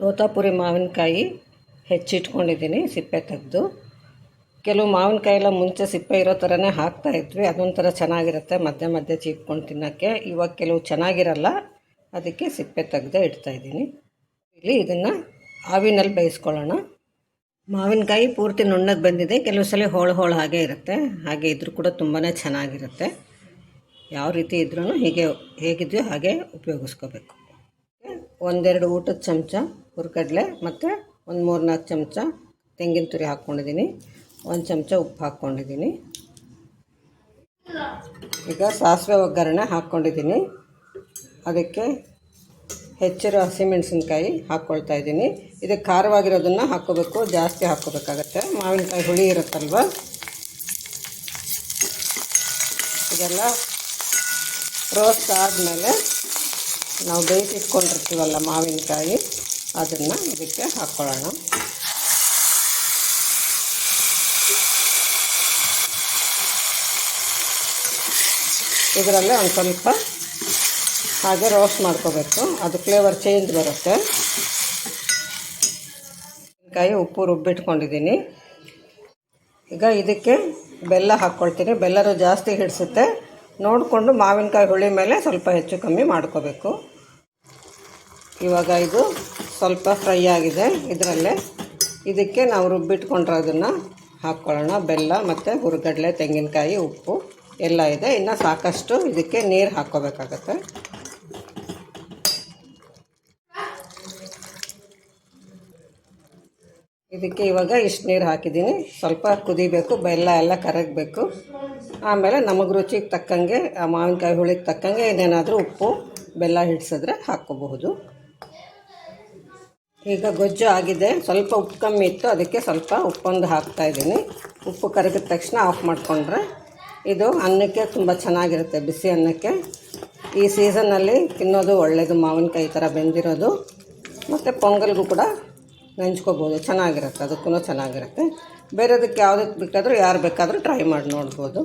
ತೋತಾಪುರಿ ಮಾವಿನಕಾಯಿ ಹೆಚ್ಚಿಟ್ಕೊಂಡಿದ್ದೀನಿ, ಸಿಪ್ಪೆ ತೆಗೆದು. ಕೆಲವು ಮಾವಿನಕಾಯಿ ಎಲ್ಲ ಮುಂಚೆ ಸಿಪ್ಪೆ ಇರೋ ಥರನೇ ಹಾಕ್ತಾ ಇದ್ವಿ, ಅದೊಂಥರ ಚೆನ್ನಾಗಿರುತ್ತೆ, ಮಧ್ಯೆ ಮಧ್ಯೆ ಚೀಪ್ಕೊಂಡು ತಿನ್ನೋಕ್ಕೆ. ಇವಾಗ ಕೆಲವು ಚೆನ್ನಾಗಿರಲ್ಲ, ಅದಕ್ಕೆ ಸಿಪ್ಪೆ ತೆಗೆದೇ ಇಡ್ತಾಯಿದ್ದೀನಿ ಇಲ್ಲಿ ಇದನ್ನು ಆವಿನಲ್ಲಿ ಬೇಯಿಸ್ಕೊಳ್ಳೋಣ. ಮಾವಿನಕಾಯಿ ಪೂರ್ತಿ ನುಣ್ಣಗೆ ಬಂದಿದೆ, ಕೆಲವು ಸಲ ಹೋಳು ಹೋಳು ಹಾಗೆ ಇರುತ್ತೆ, ಹಾಗೆ ಇದ್ರೂ ಕೂಡ ತುಂಬಾ ಚೆನ್ನಾಗಿರುತ್ತೆ. ಯಾವ ರೀತಿ ಇದ್ರೂ ಹೀಗೆ ಹೇಗಿದೆಯೋ ಹಾಗೆ ಉಪಯೋಗಿಸ್ಕೋಬೇಕು. ಒಂದೆರಡು ಊಟದ ಚಮಚ ಹುರ್ಗಡ್ಲೆ ಮತ್ತು ಒಂದು ಮೂರು ನಾಲ್ಕು ಚಮಚ ತೆಂಗಿನ ತುರಿ ಹಾಕ್ಕೊಂಡಿದ್ದೀನಿ ಒಂದು ಚಮಚ ಉಪ್ಪು ಹಾಕ್ಕೊಂಡಿದ್ದೀನಿ ಈಗ ಸಾಸಿವೆ ಒಗ್ಗರಣೆ ಹಾಕ್ಕೊಂಡಿದ್ದೀನಿ ಅದಕ್ಕೆ ಹೆಚ್ಚಿರೋ ಹಸಿಮೆಣಸಿನ್ಕಾಯಿ ಹಾಕ್ಕೊಳ್ತಾ ಇದ್ದೀನಿ ಇದಕ್ಕೆ ಖಾರವಾಗಿರೋದನ್ನು ಹಾಕೋಬೇಕು, ಜಾಸ್ತಿ ಹಾಕ್ಕೋಬೇಕಾಗತ್ತೆ ಮಾವಿನಕಾಯಿ ಹುಳಿ ಇರುತ್ತಲ್ವ? ಇದೆಲ್ಲ ರೋಸ್ಟ್ ಆದಮೇಲೆ ನಾವು ಬೇಯಿಸಿಟ್ಕೊಂಡಿರ್ತೀವಲ್ಲ ಮಾವಿನಕಾಯಿ ಅದನ್ನು ಇದಕ್ಕೆ ಹಾಕ್ಕೊಳ್ಳೋಣ ಇದರಲ್ಲೇ ಒಂದು ಸ್ವಲ್ಪ ಹಾಗೆ ರೋಸ್ಟ್ ಮಾಡ್ಕೋಬೇಕು. ಅದು ಫ್ಲೇವರ್ ಚೇಂಜ್ ಬರುತ್ತೆ. ಕಾಯಿ ಉಪ್ಪು ರುಬ್ಬಿಟ್ಕೊಂಡಿದ್ದೀನಿ. ಈಗ ಇದಕ್ಕೆ ಬೆಲ್ಲ ಹಾಕ್ಕೊಳ್ತೀನಿ ಬೆಲ್ಲರು ಜಾಸ್ತಿ ಹಿಡಿಸುತ್ತೆ. ನೋಡಿಕೊಂಡು ಮಾವಿನಕಾಯಿ ಹುಳಿ ಮೇಲೆ ಸ್ವಲ್ಪ ಹೆಚ್ಚು ಕಮ್ಮಿ ಮಾಡ್ಕೋಬೇಕು. ಇವಾಗ ಇದು ಸ್ವಲ್ಪ ಫ್ರೈ ಆಗಿದೆ ಇದರಲ್ಲೇ. ಇದಕ್ಕೆ ನಾವು ರುಬ್ಬಿಟ್ಕೊಂಡಿರೋದನ್ನು ಹಾಕ್ಕೊಳ್ಳೋಣ. ಬೆಲ್ಲ ಮತ್ತು ಹುರುಗಡಲೆ, ತೆಂಗಿನಕಾಯಿ, ಉಪ್ಪು ಎಲ್ಲ ಇದೆ. ಇನ್ನು ಸಾಕಷ್ಟು ಇದಕ್ಕೆ ನೀರು ಹಾಕ್ಕೋಬೇಕಾಗತ್ತೆ. ಇದಕ್ಕೆ ಇವಾಗ ಇಷ್ಟು ನೀರು ಹಾಕಿದ್ದೀನಿ. ಸ್ವಲ್ಪ ಕುದಿಬೇಕು, ಬೆಲ್ಲ ಎಲ್ಲ ಕರಗಬೇಕು. ಆಮೇಲೆ ನಮಗೆ ರುಚಿಗೆ ತಕ್ಕಂಗೆ, ಆ ಮಾವಿನಕಾಯಿ ಹುಳಿಗೆ ತಕ್ಕಂಗೆ ಇನ್ನೇನಾದರೂ ಉಪ್ಪು, ಬೆಲ್ಲ ಹಿಡ್ಸಿದ್ರೆ ಹಾಕ್ಕೋಬಹುದು. ಈಗ ಗೊಜ್ಜು ಆಗಿದೆ. ಸ್ವಲ್ಪ ಉಪ್ಪು ಕಮ್ಮಿ ಇತ್ತು. ಅದಕ್ಕೆ ಸ್ವಲ್ಪ ಉಪ್ಪೊಂದು ಹಾಕ್ತಾ ಇದ್ದೀನಿ. ಉಪ್ಪು ಕರಗಿದ ತಕ್ಷಣ ಆಫ್ ಮಾಡಿಕೊಂಡ್ರೆ ಇದು ಅನ್ನಕ್ಕೆ ತುಂಬ ಚೆನ್ನಾಗಿರುತ್ತೆ, ಬಿಸಿ ಅನ್ನಕ್ಕೆ. ಈ ಸೀಸನ್ನಲ್ಲಿ ತಿನ್ನೋದು ಒಳ್ಳೆಯದು ಮಾವಿನಕಾಯಿ ಥರ ಬೆಂದಿರೋದು. ಮತ್ತು ಪೊಂಗಲ್ಗೂ ಕೂಡ ನೆಂಚ್ಕೋಬೋದು. ಚೆನ್ನಾಗಿರುತ್ತೆ. ಅದಕ್ಕೂ ಚೆನ್ನಾಗಿರುತ್ತೆ. ಬೇರೆದಕ್ಕೆ ಯಾವುದಕ್ಕೆ ಬೇಕಾದರೂ ಯಾರು ಬೇಕಾದರೂ ಟ್ರೈ ಮಾಡಿ ನೋಡ್ಬೋದು.